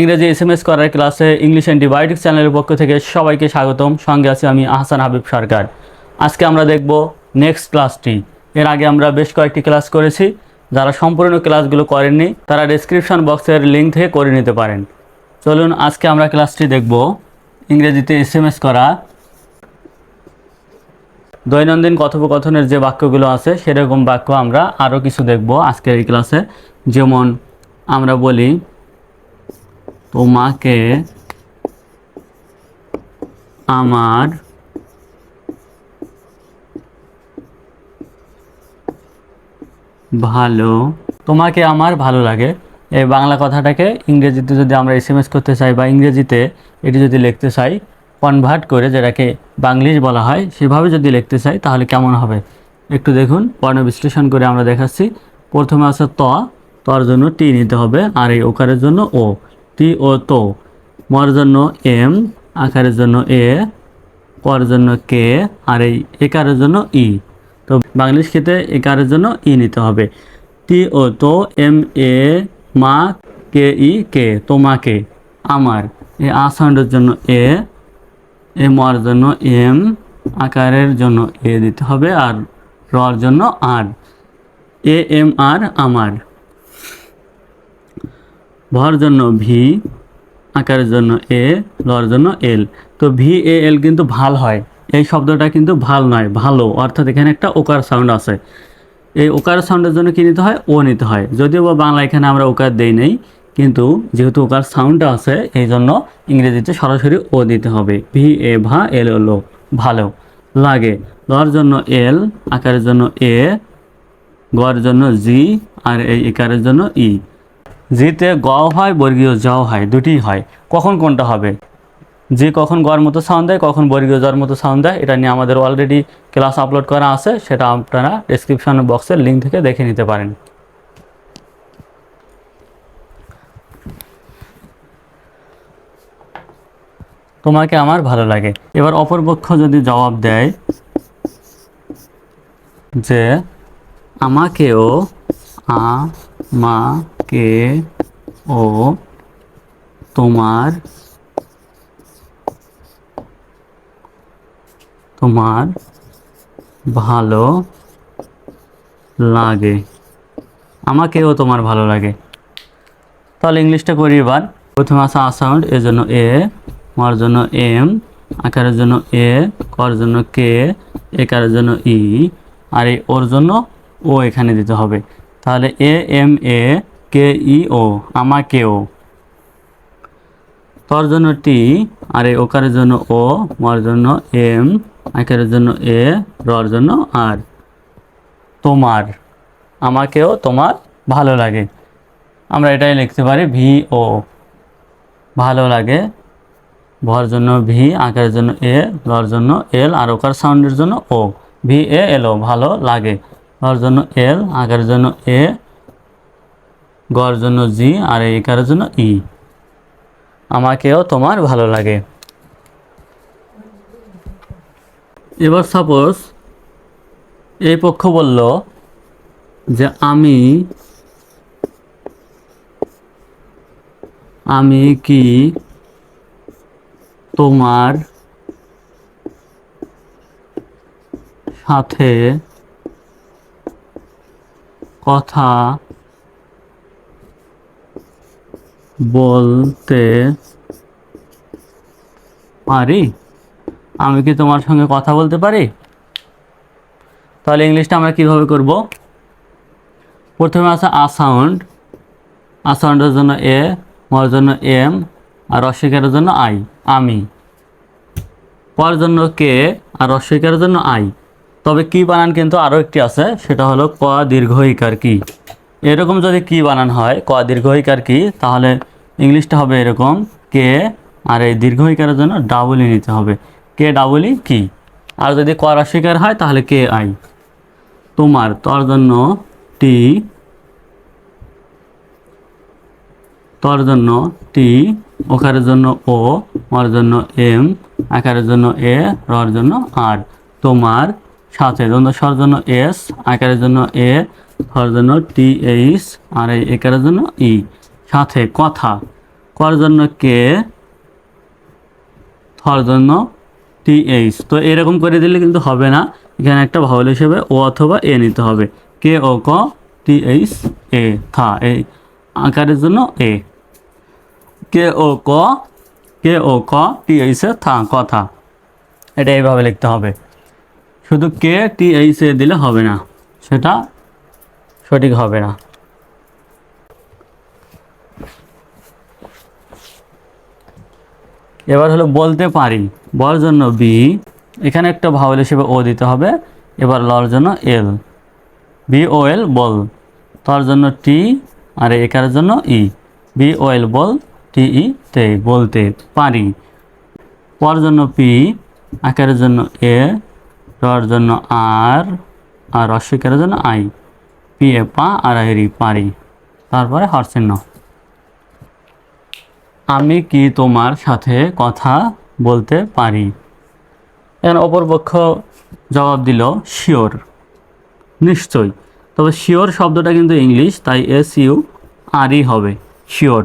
ইংরেজি S M S করার ক্লাসে ইংলিশ অ্যান্টিবায়োটিক চ্যানেলের পক্ষ থেকে সবাইকে স্বাগতম। সঙ্গে আছি আমি আহসান হাবিব সরকার। আজকে আমরা দেখব নেক্সট ক্লাসটি এর আগে আমরা বেশ কয়েকটি ক্লাস করেছি। যারা সম্পূর্ণ ক্লাসগুলো করেননি, তারা ডেসক্রিপশন বক্সের লিঙ্ক থেকে করে নিতে পারেন। চলুন আজকে আমরা ক্লাসটি দেখব। ইংরেজিতে এস এম এস করা দৈনন্দিন কথোপকথনের যে বাক্যগুলো আছে, সেরকম বাক্য আমরা আরও কিছু দেখব আজকের এই ক্লাসে যেমন আমরা বলি তোমাকে আমার ভালো, তোমাকে আমার ভালো লাগে। এই বাংলা কথাটাকে ইংরেজিতে যদি আমরা এস এম এস করতে চাই বা ইংরেজিতে এটি যদি লিখতে চাই কনভার্ট করে যেটাকে বাংলিশ বলা হয়, সেভাবে যদি লিখতে চাই, তাহলে কেমন হবে? একটু দেখুন, বর্ণ বিশ্লেষণ করে আমরা দেখাচ্ছি। প্রথমে আছে ত, তর জন্য টি নিতে হবে, আর এই ওকারের জন্য ও। টি ও তো। মর জন্য এম আকারের জন্য এ কর জন্য কে, আর এই একারের জন্য ই। তো বাংলিশ ক্ষেত্রে একারের জন্য ই নিতে হবে। টি ও তো, এম, এ, মা, কে, ই, কে, তোমাকে, আমার। এ আ সাউন্ডের জন্য এ এ মর জন্য এম, আকারের জন্য এ দিতে হবে, আর রর জন্য আর। এ, এম, আর, আমার। ভর জন্য ভি আকারের জন্য এ লর জন্য এল। তো ভি, এ, এল কিন্তু ভালো হয়। এই শব্দটা কিন্তু ভালো নয়, ভালো। অর্থাৎ এখানে একটা ওকার সাউন্ড আছে। এই ওকার সাউন্ডের জন্য কী নিতে হয়? ও নিতে হয়। যদিও বা বাংলা এখানে আমরা ওকার দেই নেই, কিন্তু যেহেতু ওকার সাউন্ডটা আছে, এই জন্য ইংরেজিতে সরাসরি ও দিতে হবে। ভি, এ, ভা, এল, ও, লো। ভালো। লাগে। লর জন্য এল, আকারের জন্য এ গর জন্য জি, আর এই একারের জন্য ই। জিতে গ হয়, বর্গীয় জ হয়, দুটিই হয়। কখন কোনটা হবে? যে কখন গর মতো সাউন্ড দেয়, কখন বর্গীয় জর মতো সাউন্ড দেয়, এটা নিয়ে আমাদের অলরেডি ক্লাস আপলোড করা আছে, সেটা আপনারা ডিসক্রিপশন বক্সের লিঙ্ক থেকে দেখে নিতে পারেন। তোমাকে আমার ভালো লাগে। এবার অপরপক্ষ যদি জবাব দেয় যে, আমাকেও আমাকে ও তোমার তোমার ভালো লাগে? আমাকেও তোমার ভালো লাগে। তাহলে ইংলিশটা করি এবার। প্রথমে আছে আ এর জন্য এ, মার জন্য এম, আকারের জন্য এ, কর জন্য কে, একারের জন্য ই, আর এই ওর জন্য ও এখানে দিতে হবে। তাহলে এ, এম, এ কে ই ও আমাকেও। তর জন্য টি, আর এই ওকারের জন্য ও, মর জন্য এম আকারের জন্য এ, রর জন্য আর। তোমার, আমাকেও তোমার ভালো লাগে। আমরা এটাই লিখতে পারি ভি ও ভালো লাগে, ভর জন্য ভি আকারের জন্য এ লর জন্য এল, আর ওকার সাউন্ডের জন্য ও। ভি এ এল ও ভালো লাগে। লর জন্য এল আকারের জন্য এ গর জন্য জি আর এই একারের জন্য ই। আমাকেও তোমার ভালো লাগে। এবার সাপোজ এই পক্ষ বলল যে আমি আমি কি তোমার সাথে কথা বলতে পারি? আমি কি তোমার সঙ্গে কথা বলতে পারি? তাহলে ইংলিশটা আমরা কীভাবে করব? প্রথমে আছে আ সাউন্ড আ সাউন্ডের জন্য এ, মর জন্য এম, আর অস্বীকারের জন্য আই, আমি। পর জন্য কে, আর অস্বীকারের জন্য আই। তবে কি বানান কিন্তু আরও একটি আছে, সেটা হলো ক দীর্ঘ ইকার কি। এরকম যদি কি বানান হয়, ক দীর্ঘ ইকার কি, তাহলে ইংলিশটা হবে এরকম, কে, আর এই দীর্ঘ ইকারের জন্য ডাবলই নিতে হবে। কে ডাবলই কি? আর যদি ক অস্বীকার হয়, তাহলে কে আই? তোমার, তোর জন্য টি তর জন্য টি ওকারের জন্য ও মর জন্য এম আকারের জন্য এ রর জন্য আর তোমার সাথে দ্বন্দ্ব স্বর জন্য এস আকারের জন্য এ হর জন্য টি এইচ আর এই একারের জন্য ই সাথে কথা করার জন্য কে? থর জন্য টি এইচ তো এরকম করে দিলে কিন্তু হবে না। এখানে একটা ভাওয়াল হিসেবে ও অথবা এ নিতে হবে। কে, ও, ক টি এইচ এ, থা এই আকারের জন্য এ। কে, ও, ক, কে, ও, ক টি এইচ এ, থা, কথা। এটা এইভাবে লিখতে হবে। শুধু কে টি এইচ এ দিলে হবে না। সেটা সঠিক হবে না। এবার হলো বলতে পারি। বর জন্য বি এখানে একটা ভাওয়াল হিসেবে ও দিতে হবে, এবার লর জন্য এল বি ও এল বল, তর জন্য টি আর একার জন্য ই বি ও এল বল টি ই তে, বলতে পারি। পর জন্য পি আকারের জন্য এ রর জন্য আর আর অস্বীকারের জন্য আই পি এ পা, আর আই রি পারি। তারপরে হরচিহ্ন আমি কি তোমার সাথে কথা বলতে পারি? এখন অপরপক্ষ জবাব দিল, শিওর। নিশ্চয়ই। তবে শিওর শব্দটা কিন্তু ইংলিশ, তাই এস ইউ আরই হবে, শিওর।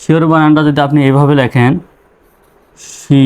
শিওর বানানটা যদি আপনি এইভাবে লেখেন সি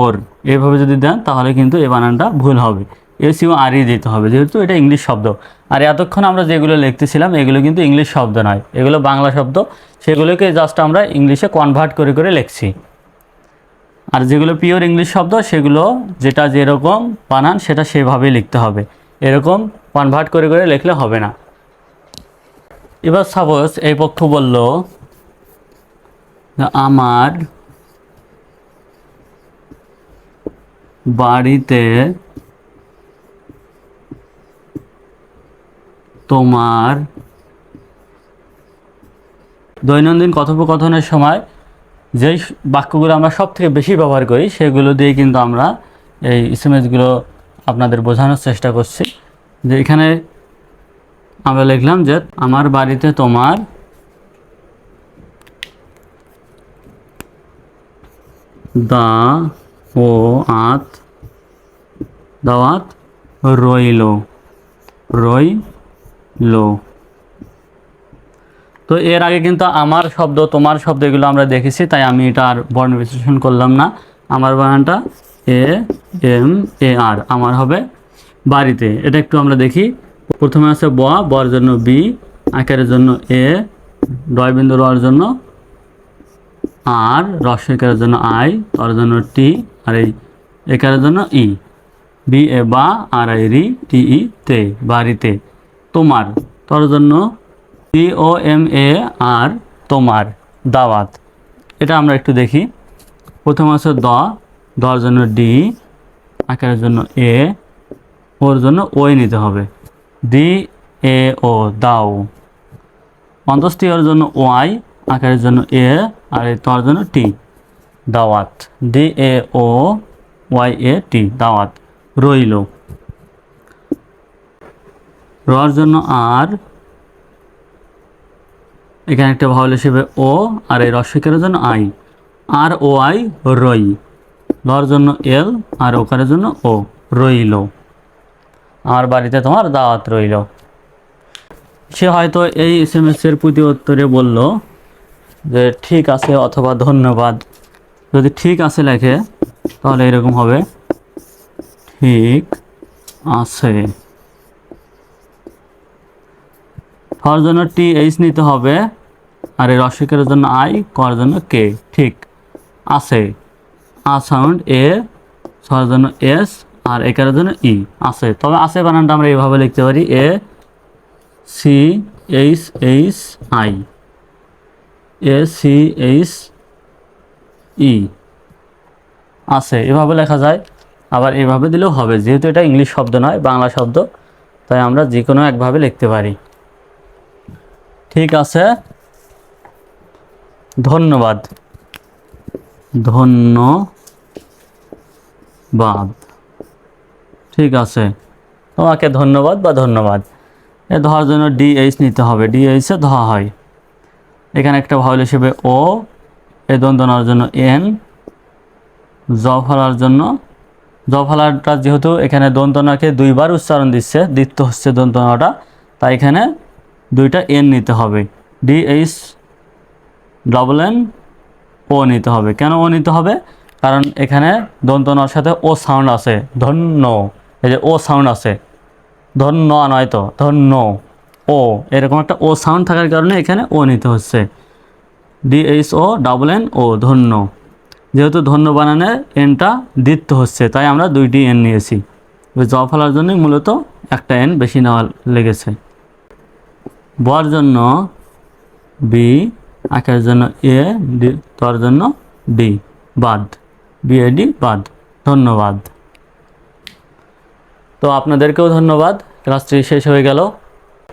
ওর এইভাবে যদি দেন, তাহলে কিন্তু এই বানানটা ভুল হবে। এস ইউ আরই দিতে হবে, যেহেতু এটা ইংলিশ শব্দ। আর এতক্ষণ আমরা যেগুলো লিখতেছিলাম, এগুলো কিন্তু ইংলিশ শব্দ নয়, এগুলো বাংলা শব্দ। সেগুলোকে জাস্ট আমরা ইংলিশে কনভার্ট করে করে লিখছি। আর যেগুলো পিওর ইংলিশ শব্দ, সেগুলো যেটা যেরকম বানান, সেটা সেভাবেই লিখতে হবে। এরকম কনভার্ট করে করে লিখলে হবে না। এবার সাপোজ এই পক্ষ বলল, আমার বাড়িতে তোমার দৈনন্দিন কথোপকথনের সময় যেই বাক্যগুলো আমরা সব থেকে বেশি ব্যবহার করি, সেগুলো দিয়ে কিন্তু আমরা এই এসএমএসগুলো আপনাদের বোঝানোর চেষ্টা করছি। যে এখানে আমরা লিখলাম যে, আমার বাড়িতে তোমার দা ও আত দাওয়াত রইল। রইল তো এর আগে কিন্তু আমার শব্দ, তোমার শব্দ এগুলো আমরা দেখেছি, তাই আমি এটা আর বর্ণ বিশ্লেষণ করলাম না। আমার বানানটা এ, এম, এ, আর, আমার হবে বাড়িতে। এটা একটু আমরা দেখি। প্রথমে আছে ব, বর জন্য বি, আকারের জন্য এ ডয় বিন্দু রর জন্য আর রস্বইকারের জন্য আই তর জন্য টি, আর এই একারের জন্য ই। বি, এ, বা, আর, আই, রি, টি, ই, তে, বাড়িতে। তোমার, তর জন্য টি ও এম এ আর তোমার দাওয়াত। এটা আমরা একটু দেখি। প্রথম আছে দ, দর জন্য ডি, আকারের জন্য এ, ওর জন্য ওই নিতে হবে। ডি, এ, ও, দাও। অন্তস্থিয়র জন্য ওয়াই, আকারের জন্য এ, আর এই তর জন্য টি। দাওয়াত। ডি, এ, ও, ওয়াই, এ, টি, দাওয়াত। রইল। রর জন্য আর এখানে একটা ভাওয়াল হিসেবে ও আর এই রস্বইকারের জন্য আই। আর ও আই রই। লর জন্য এল, আর ওকারের জন্য ও রইল। আমার বাড়িতে তোমার দাওয়াত রইল। সে হয়তো এই এস এম এর প্রতি উত্তরে বলল যে, ঠিক আছে অথবা ধন্যবাদ। যদি ঠিক আছে লেখে, তাহলে এরকম হবে। ঠিক আছে। হওয়ার জন্য টি এইচ নিতে হবে। আর এই রসিকের জন্য আই কর জন্য কে ঠিক। আছে। আ সাউন্ড এ সর জন্য এস আর একার জন্য ই আছে। তবে আছে বানানটা আমরা এইভাবে লিখতে পারি। A C H H I A C H E আছে। এভাবে লেখা যায়। আবার এভাবে দিলেও হবে। যেহেতু এটা ইংলিশ শব্দ নয়, বাংলা শব্দ, তাই আমরা যে কোনো একভাবে লিখতে পারি। ঠিক আছে। ধন্যবাদ। ধন্যবাদ। ঠিক আছে। তোমাকে ধন্যবাদ বা ধন্যবাদ? এ ধরার জন্য ডিএইচ নিতে হবে। ডিএইচে ধোয়া হয়। এখানে একটা ভাওয়াল হিসেবে ও এ দন্তনার জন্য এন জ ফলার জন্য, জ ফলাটা যেহেতু এখানে দন্তনাকে দুইবার উচ্চারণ দিচ্ছে দ্বিত্ব হচ্ছে দন্তনাটা তাই এখানে দুইটা এন নিতে হবে। ডিএইচ ডবল এন ও নিতে হবে। কেন ও নিতে হবে? কারণ এখানে দন্ত নর সাথে ও সাউন্ড আছে। ধন্য। এই যে ও সাউন্ড আছে। ধন্য নয় তো? ধন্য। ও এরকম একটা ও সাউন্ড থাকার কারণে এখানে ও নিতে হচ্ছে। D H O double N O ধন্য। যেহেতু ধন্য বানানে এনটা দিতে হচ্ছে, তাই আমরা দুইটি এন নিয়েছি। জব ফেলার জন্যই মূলত একটা এন বেশি নেওয়া লেগেছে। বর জন্য বি, আঁকার জন্য এ, ডি, তর জন্য ডি, বাদ। বিএডি বাদ। ধন্যবাদ। তো আপনাদেরকেও ধন্যবাদ। ক্লাসটি শেষ হয়ে গেল।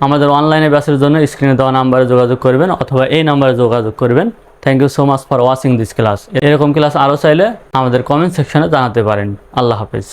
আমাদের অনলাইনে ব্যাচের জন্য স্ক্রিনে দেওয়া নাম্বারে যোগাযোগ করবেন অথবা এই নাম্বারে যোগাযোগ করবেন। Thank you so much for watching this class এরকম ক্লাস আরও চাইলে আমাদের কমেন্ট সেকশনে জানাতে পারেন। আল্লাহ হাফিজ।